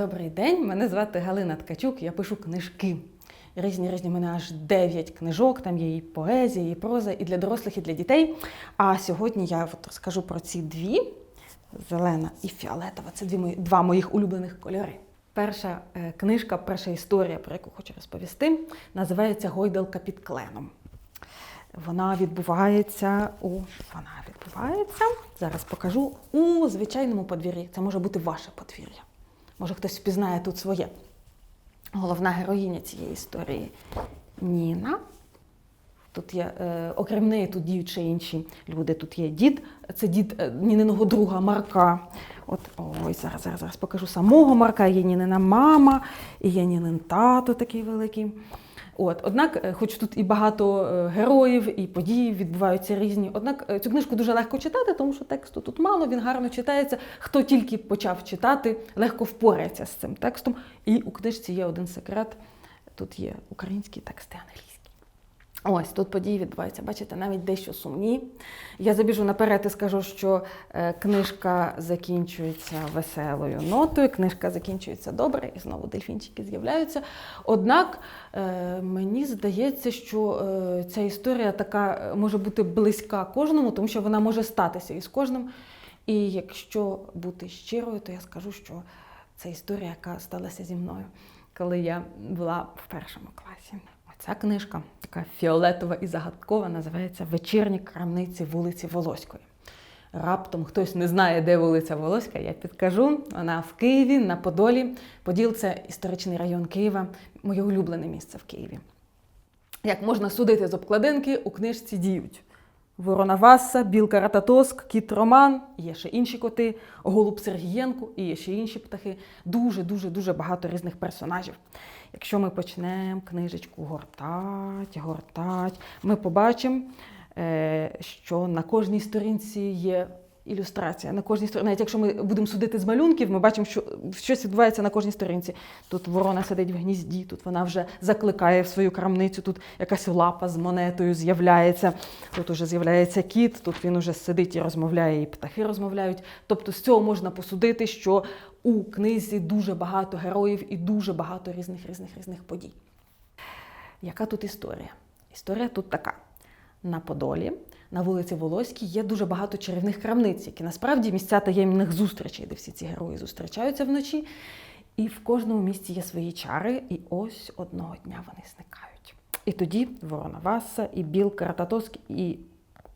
Добрий день, мене звати Галина Ткачук, я пишу книжки. Різні різні в мене аж 9 книжок, там є і поезія, і проза, і для дорослих, і для дітей. А сьогодні я от розкажу про ці дві: зелена і фіолетова. Це дві мої, два моїх улюблених кольори. Перша е, книжка, перша історія, про яку хочу розповісти, називається Гойдалка під кленом. Вона відбувається у вона відбувається. Зараз покажу у звичайному подвір'ї. Це може бути ваше подвір'я. Може, хтось впізнає тут своє. Головна героїня цієї історії Ніна. Тут є, е, окрім неї, тут діють ще інші люди. Тут є дід, це дід е, Ніниного друга Марка. От ой, зараз, зараз, зараз покажу самого Марка, є Нінина мама, і є Нінин тато такий великий. От, однак, е, хоч тут і багато е, героїв, і події відбуваються різні. Однак е, цю книжку дуже легко читати, тому що тексту тут мало, він гарно читається. Хто тільки почав читати, легко впорається з цим текстом. І у книжці є один секрет: тут є українські тексти і англійський. Ось тут події відбуваються. Бачите, навіть дещо сумні. Я забіжу наперед і скажу, що е, книжка закінчується веселою нотою, книжка закінчується добре, і знову дельфінчики з'являються. Однак е, мені здається, що е, ця історія така може бути близька кожному, тому що вона може статися із кожним. І якщо бути щирою, то я скажу, що це історія, яка сталася зі мною, коли я була в першому класі. Ця книжка, така фіолетова і загадкова, називається Вечірні крамниці вулиці Волоської. Раптом хтось не знає, де вулиця Волоська, я підкажу. Вона в Києві, на Подолі. Поділ це історичний район Києва, моє улюблене місце в Києві. Як можна судити з обкладинки, у книжці діють. Ворона Васа, Білка Рататоск, Кіт Роман, є ще інші коти, Голуб Сергієнко і є ще інші птахи. Дуже-дуже дуже багато різних персонажів. Якщо ми почнемо книжечку гортать, гортать, ми побачимо, е, що на кожній сторінці є ілюстрація. На кожній сторінці, навіть якщо ми будемо судити з малюнків, ми бачимо, що щось відбувається на кожній сторінці. Тут ворона сидить в гнізді, тут вона вже закликає в свою крамницю, тут якась лапа з монетою з'являється, тут уже з'являється кіт, тут він уже сидить і розмовляє, і птахи розмовляють. Тобто з цього можна посудити, що у книзі дуже багато героїв і дуже багато різних різних різних подій. Яка тут історія? Історія тут така. На Подолі, на вулиці Волоській, є дуже багато чарівних крамниць, які насправді місця таємних зустрічей, де всі ці герої зустрічаються вночі. І в кожному місці є свої чари, і ось одного дня вони зникають. І тоді Ворона Васа, і Білка Рататоск, і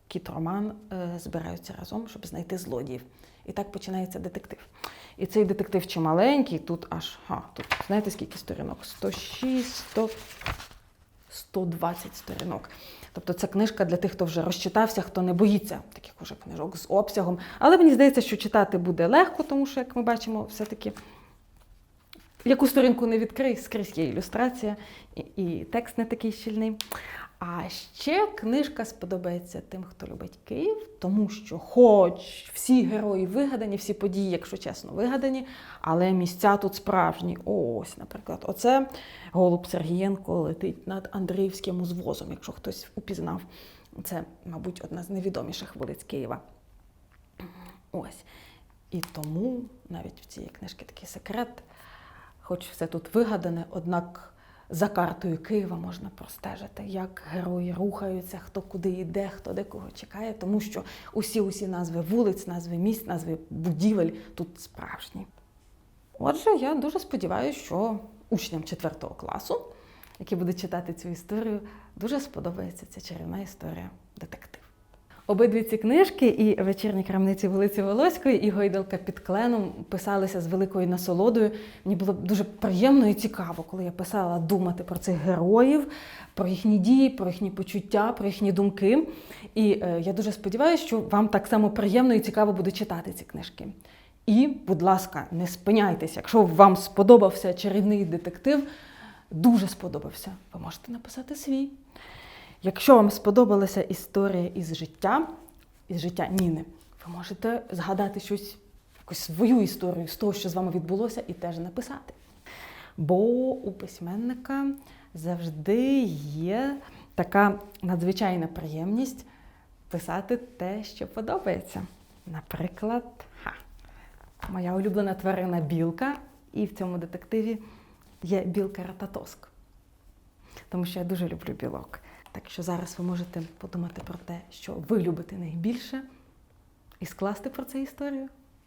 Кіт Роман е, збираються разом, щоб знайти злодіїв. І так починається детектив. І цей детектив чималенький, тут аж, а, тут, знаєте, скільки сторінок? 106, 100, 120 сторінок. Тобто це книжка для тих, хто вже розчитався, хто не боїться таких уже книжок з обсягом. Але мені здається, що читати буде легко, тому що, як ми бачимо, все-таки яку сторінку не відкрий, скрізь є ілюстрація, і, і текст не такий щільний. А ще книжка сподобається тим, хто любить Київ, тому що, хоч всі герої вигадані, всі події, якщо чесно, вигадані, але місця тут справжні. Ось, наприклад, оце голуб Сергієнко летить над Андріївським узвозом, якщо хтось упізнав. Це, мабуть, одна з найвідоміших вулиць Києва. Ось. І тому навіть в цій книжці такий секрет, хоч все тут вигадане, однак. За картою Києва можна простежити, як герої рухаються, хто куди йде, хто де кого чекає, тому що усі усі назви вулиць, назви міст, назви будівель тут справжні. Отже, я дуже сподіваюся, що учням 4 класу, які будуть читати цю історію, дуже сподобається ця чарівна історія детектив. Обидві ці книжки, і вечірні крамниці вулиці Волоської, і Гойдалка під кленом писалися з великою насолодою. Мені було дуже приємно і цікаво, коли я писала думати про цих героїв, про їхні дії, про їхні почуття, про їхні думки. І е, я дуже сподіваюся, що вам так само приємно і цікаво буде читати ці книжки. І, будь ласка, не спиняйтесь, якщо вам сподобався чарівний детектив, дуже сподобався, ви можете написати свій. Якщо вам сподобалася історія із життя, із життя Ніни, ви можете згадати щось, якусь свою історію з того, що з вами відбулося, і теж написати. Бо у письменника завжди є така надзвичайна приємність писати те, що подобається. Наприклад, ха, моя улюблена тварина білка І в цьому детективі є білка Рататоск. Тому що я дуже люблю білок. Так що зараз ви можете подумати про те, що ви любите найбільше, і скласти про це історію.